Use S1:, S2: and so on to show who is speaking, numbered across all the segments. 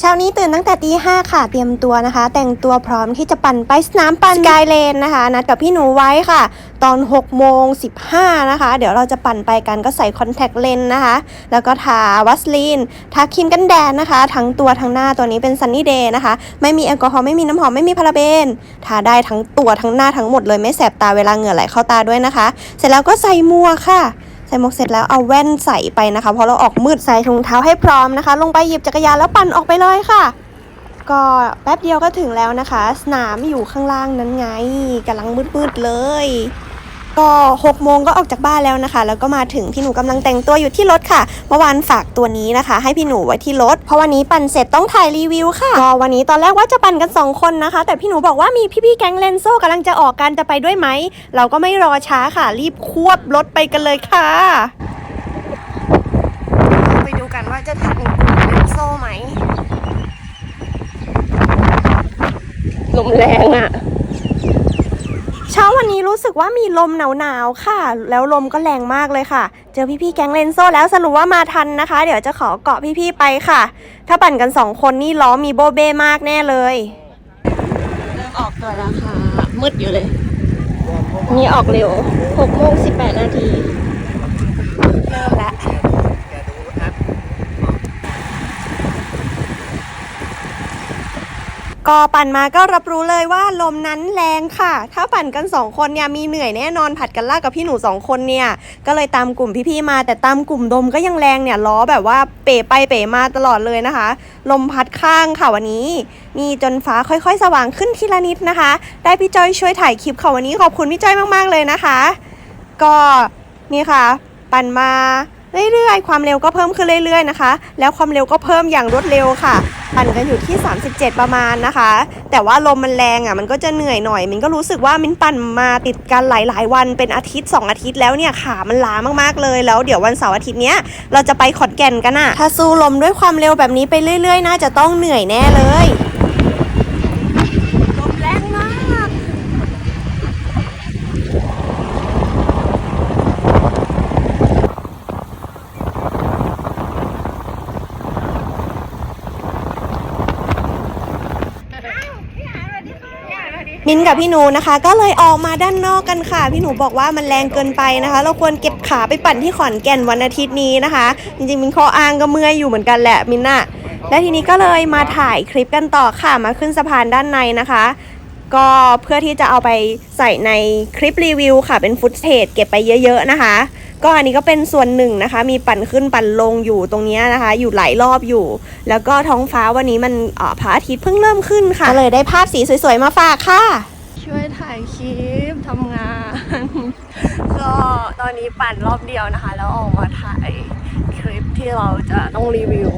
S1: เช้านี้ตื่นตั้งแต่ตีห้าค่ะ เตรียมตัวนะคะ แต่งตัวพร้อมที่จะปั่นไปสนามปั่นสกายเลนนะคะ นัดกับพี่หนูไว้ค่ะ ตอน6โมง15 นะคะ เดี๋ยวเราจะปั่นไปกันก็ใส่คอนแทคเลนส์นะคะ แล้วก็ทาวัสลีน ทาครีมกันแดดนะคะ ทั้งตัวทั้งหน้าตัวนี้เป็นซันนี่เดย์นะคะ ไม่มีแอลกอฮอล์ไม่มีน้ำหอมไม่มีพาราเบน ทาได้ทั้งตัวทั้งหน้าทั้งหมดเลยไม่แสบตาเวลาเหงื่อไหลเข้าตาด้วยนะคะ เสร็จแล้วก็ใส่มัวค่ะ ใส่หมวกเสร็จแล้วเอาแว่นใส่ไปนะคะเพราะเราออกมืดใส่ถุงเท้าให้พร้อมนะคะ ลงไปหยิบจักรยานแล้วปั่นออกไปเลยค่ะ ก็แป๊บเดียวก็ถึงแล้วนะคะ สนามอยู่ข้างล่างนั้นไงกำลังมืดๆเลย ก็6โมงก็ออกจากบ้านแล้วนะคะ แล้วก็มาถึงพี่หนูกำลังแต่งตัวอยู่ที่รถค่ะ เมื่อวานฝากตัวนี้นะคะ ให้พี่หนูไว้ที่รถ เพราะวันนี้ปั่นเสร็จต้องถ่ายรีวิวค่ะก็วันนี้ตอนแรกว่าจะปั่นกัน 2 คนนะคะ แต่พี่หนูบอกว่ามีพี่ๆแก๊งเลนโซ่กำลังจะออกกันจะไปด้วยไหม เราก็ไม่รอช้าค่ะ รีบควบรถไปกันเลยค่ะ ไปดูกันว่าจะทันเลนโซ่ไหม
S2: ลมแรงอะ
S1: วันนี้รู้สึกว่ามีลมหนาวๆค่ะ แล้วลมก็แรงมากเลยค่ะ เจอพี่ๆแก๊งเลนโซ่แล้วสรุปว่ามาทันนะคะ เดี๋ยวจะขอเกาะพี่ๆไปค่ะ ถ้าปั่นกันสองคนนี่ล้อมีโบเบ้มากแน่เลย
S2: เริ่มออกตัวแล้วค่ะ มืดอยู่เลย นี่ออกเร็ว6โมง18 นาที
S1: เริ่มแล้ว ก็ปั่นมาก็รับรู้เลยว่าลมนั้นแรงค่ะ ถ้าปั่นกันสองคนเนี่ยมีเหนื่อยแน่นอนผัดกันลากกับพี่หนูสองคนเนี่ย ก็เลยตามกลุ่มพี่ๆมา แต่ตามกลุ่มดมก็ยังแรงเนี่ยล้อแบบว่าเป๋ไปเป๋มาตลอดเลยนะคะ ลมพัดข้างค่ะวันนี้นี่จนฟ้าค่อยๆ สว่างขึ้นทีละนิดนะคะ ได้พี่จอยช่วยถ่ายคลิปค่ะวันนี้ขอบคุณพี่จอยมากๆเลยนะคะ ก็นี่ค่ะ ปั่นมา เรื่อยๆ ความเร็วก็เพิ่มขึ้นเรื่อยๆนะคะ แล้วความเร็วก็เพิ่มอย่างรวดเร็วค่ะ ปั่นกันอยู่ที่ 37 ประมาณนะคะ แต่ว่าลมมันแรงอะ มันก็จะเหนื่อยหน่อย มินก็รู้สึกว่ามินปั่นมาติดกันหลายๆ วันเป็นอาทิตย์ 2 อาทิตย์แล้วเนี่ยขามันล้ามากๆเลย แล้วเดี๋ยววันเสาร์อาทิตย์เนี้ยเราจะไปขอนแก่นกันอะถ้าสู้ลมด้วยความเร็วแบบนี้ไปเรื่อย ๆ น่าจะต้องเหนื่อยแน่เลยลมแรงมาก มินกับพี่หนูนะคะ ก็เลยออกมาด้านนอกกันค่ะ พี่หนูบอกว่ามันแรงเกินไปนะคะ เราควรเก็บขาไปปั่นที่ขอนแก่นวันอาทิตย์นี้นะคะ จริงๆมินคออ้างก็เมื่อยอยู่เหมือนกันแหละมินน่ะและทีนี้ก็เลยมาถ่ายคลิปกันต่อค่ะมาขึ้นสะพานด้านในนะคะ ก็เพื่อที่จะเอาไปใส่ในคลิปรีวิวค่ะเป็นฟุตเทจเก็บไปเยอะ ๆ นะคะ ก็อันนี้ก็เป็นส่วนหนึ่งนะคะ มีปั่นขึ้นปั่นลงอยู่ตรงเนี้ยนะคะ อยู่หลายรอบอยู่ แล้วก็ท้องฟ้าวันนี้มันเอ่อพระอาทิตย์เพิ่งเริ่มขึ้นค่ะก็เลยได้ภาพสีสวยๆมาฝากค่ะ
S2: ช่วยถ่ายคลิปทำงานก็ตอนนี้ปั่นรอบเดียวนะคะ แล้วออกมาถ่ายคลิปที่เราจะต้องรีวิว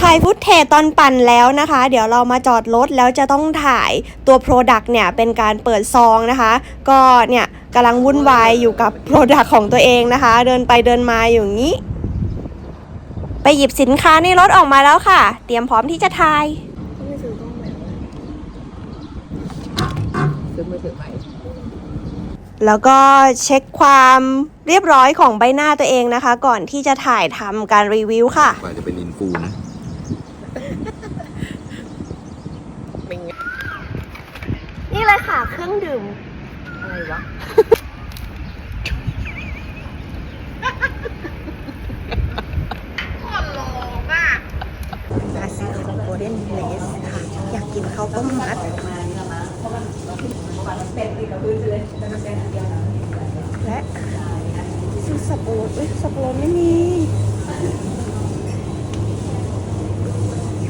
S1: ถ่ายฟุตเทจตอนปั่นแล้วนะคะ เดี๋ยวเรามาจอดรถแล้วจะต้องถ่ายตัว Product เนี่ยเป็นการเปิดซองนะคะ ก็เนี่ยกำลังวุ่นวายอยู่กับ Product ของตัวเองนะคะ เดินไปเดินมาอย่างนี้ ไปหยิบสินค้าในรถออกมาแล้วค่ะ เตรียมพร้อมที่จะถ่าย
S2: ซื้อมือถือไป
S1: แล้วก็เช็คความเรียบร้อยของใบหน้าตัวเองนะคะ ก่อนที่จะถ่ายทำการรีวิวค่ะ
S3: กว่าจะเป็นอินฟูนะ
S1: เลยค่ะ เครื่องดื่ม
S2: อะไรวะ
S1: มาซื้อของโกลเด้นเลสค่ะ อยากกินข้าวต้มมัดและซื้อสับปะรดเอ้ยสับปะรดไม่มี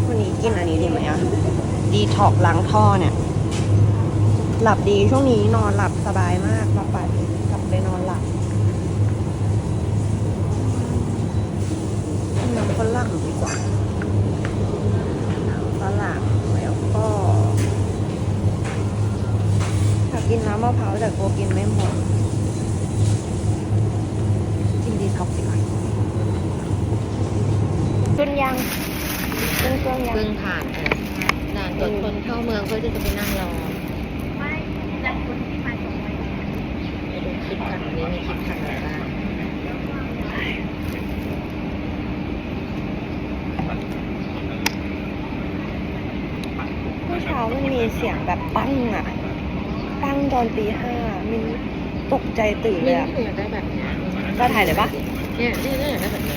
S1: วันนี้กินอันนี้ดีไหมอะ ดีท็อกล้างท่อเนี่ย หลับดีช่วงนี้นอนหลับสบายมากมาปัดกลับไปนอนหลับกินน้ำฝรั่งดีกว่าฝรั่งแล้วก็อยากกินน้ำมะพร้าวแต่กลัวกินไม่หมดกินดีท็อกสิคะจุนยังจุนเครื่องยัง
S2: เพิ่งผ่านไปด่านตรวจคนเข้าเมืองเพื่อที่จะไปนั่งรอ กันวันี้มีคิปทำอะไรบ้างเมื่อเช้า
S1: มันมีเสียงแบบปั้งอะ ปั้งตอนตีห้ามินตกใจตื่นเลยอะ
S3: กได้แบบเนี้ย
S1: ก็ถ่ายเลยปะ
S3: เนี่ยนี่นี่ได้แบบ
S1: นี้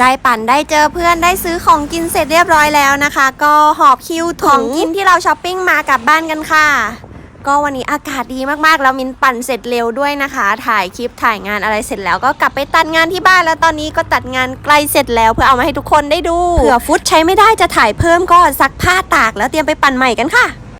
S1: ได้ปั่นได้เจอเพื่อนได้ซื้อของกินเสร็จเรียบร้อยแล้วนะคะ ก็หอบคิวของกินที่เราช้อปปิ้งมากลับบ้านกันค่ะ ก็วันนี้อากาศดีมากๆ แล้วมินปั่นเสร็จเร็วด้วยนะคะ ถ่ายคลิปถ่ายงานอะไรเสร็จแล้วก็กลับไปตัดงานที่บ้านแล้วตอนนี้ก็ตัดงานใกล้เสร็จแล้วเพื่อเอามาให้ทุกคนได้ดูเผื่อฟุตใช้ไม่ได้จะถ่ายเพิ่มก็ซักผ้าตากแล้วเตรียมไปปั่นใหม่กันค่ะ